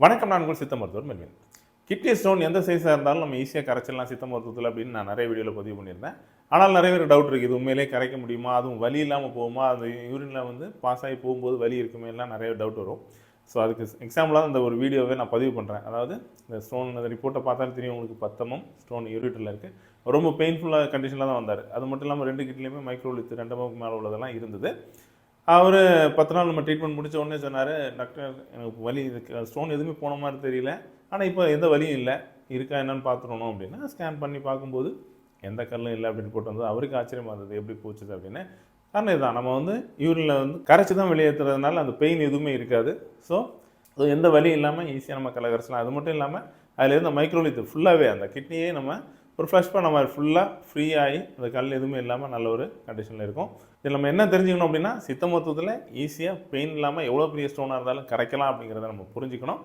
வணக்கம் நான் உங்கள் சித்த மருத்துவர் மெல்வின். கிட்னி ஸ்டோன் எந்த சைஸாக இருந்தாலும் நம்ம ஈஸியாக கரைச்சிடலாம் சித்த மருத்துவத்தில் அப்படின்னு நான் நிறைய வீடியோவில் பதிவு பண்ணியிருந்தேன். ஆனால் நிறைய பேர் டவுட் இருக்குது இது கரைக்க முடியுமா அதுவும் வலி இல்லாமல் போகுமா அது யூரினில் வந்து பாஸ் ஆகி போகும்போது வலி இருக்குமே எல்லாம் நிறைய டவுட் வரும். ஸோ அதுக்கு எக்ஸாம்பிளாக இந்த ஒரு வீடியோவை நான் பதிவு பண்ணுறேன் அதாவது இந்த ஸ்டோன் அந்த ரிப்போர்ட்டை பார்த்தாலும் தெரியும் உங்களுக்கு பத்தமும் ஸ்டோன் யூரிட்டில் இருக்குது ரொம்ப பெயின்ஃபுல்லாக கண்டிஷனில் தான் வந்தார். அது மட்டும் இல்லாமல் ரெண்டு கிட்லேயுமே மைக்ரோலித்து ரெண்டு மூக்கு மேலே உள்ளதெல்லாம் இருந்தது. அவர் பத்து நாள் நம்ம ட்ரீட்மெண்ட் முடிச்ச உடனே சொன்னார் டாக்டர் எனக்கு வலி இதுக்கு ஸ்டோன் எதுவுமே போன மாதிரி தெரியல. ஆனால் இப்போ எந்த வலியும் இல்லை. இருக்கா என்னன்னு பார்த்துடணும். அப்படின்னா ஸ்கேன் பண்ணி பார்க்கும்போது எந்த கல்லும் இல்லை அப்படின்னு போட்டு வந்தது. அவருக்கு ஆச்சரியமாக இருந்தது. எப்படி போச்சுது அப்படின்னு. காரணம் இதுதான். நம்ம வந்து யூரினில் வந்து கரைச்சி தான் வெளியேற்றுறதுனால அந்த பெயின் எதுவுமே இருக்காது. ஸோ அது எந்த வலியும் இல்லாமல் ஈஸியாக நம்ம கலை கரைச்சலாம் அது மட்டும் இல்லாமல் அதில் இருந்த மைக்ரோலித்து ஃபுல்லாகவே அந்த கிட்னியே நம்ம ஒரு ஃப்ளஷ் பண்ண மாதிரி ஃபுல்லாக ஃப்ரீ ஆகி அந்த கல் எதுவுமே இல்லாமல் நல்ல ஒரு கண்டிஷனில் இருக்கும். இதில் நம்ம என்ன தெரிஞ்சுக்கணும் அப்படின்னா சித்த மருத்துவத்தில் ஈஸியாக பெயின் இல்லாமல் எவ்வளோ பெரிய ஸ்டோனாக இருந்தாலும் கரைக்கலாம் அப்படிங்கிறத நம்ம புரிஞ்சுக்கணும்.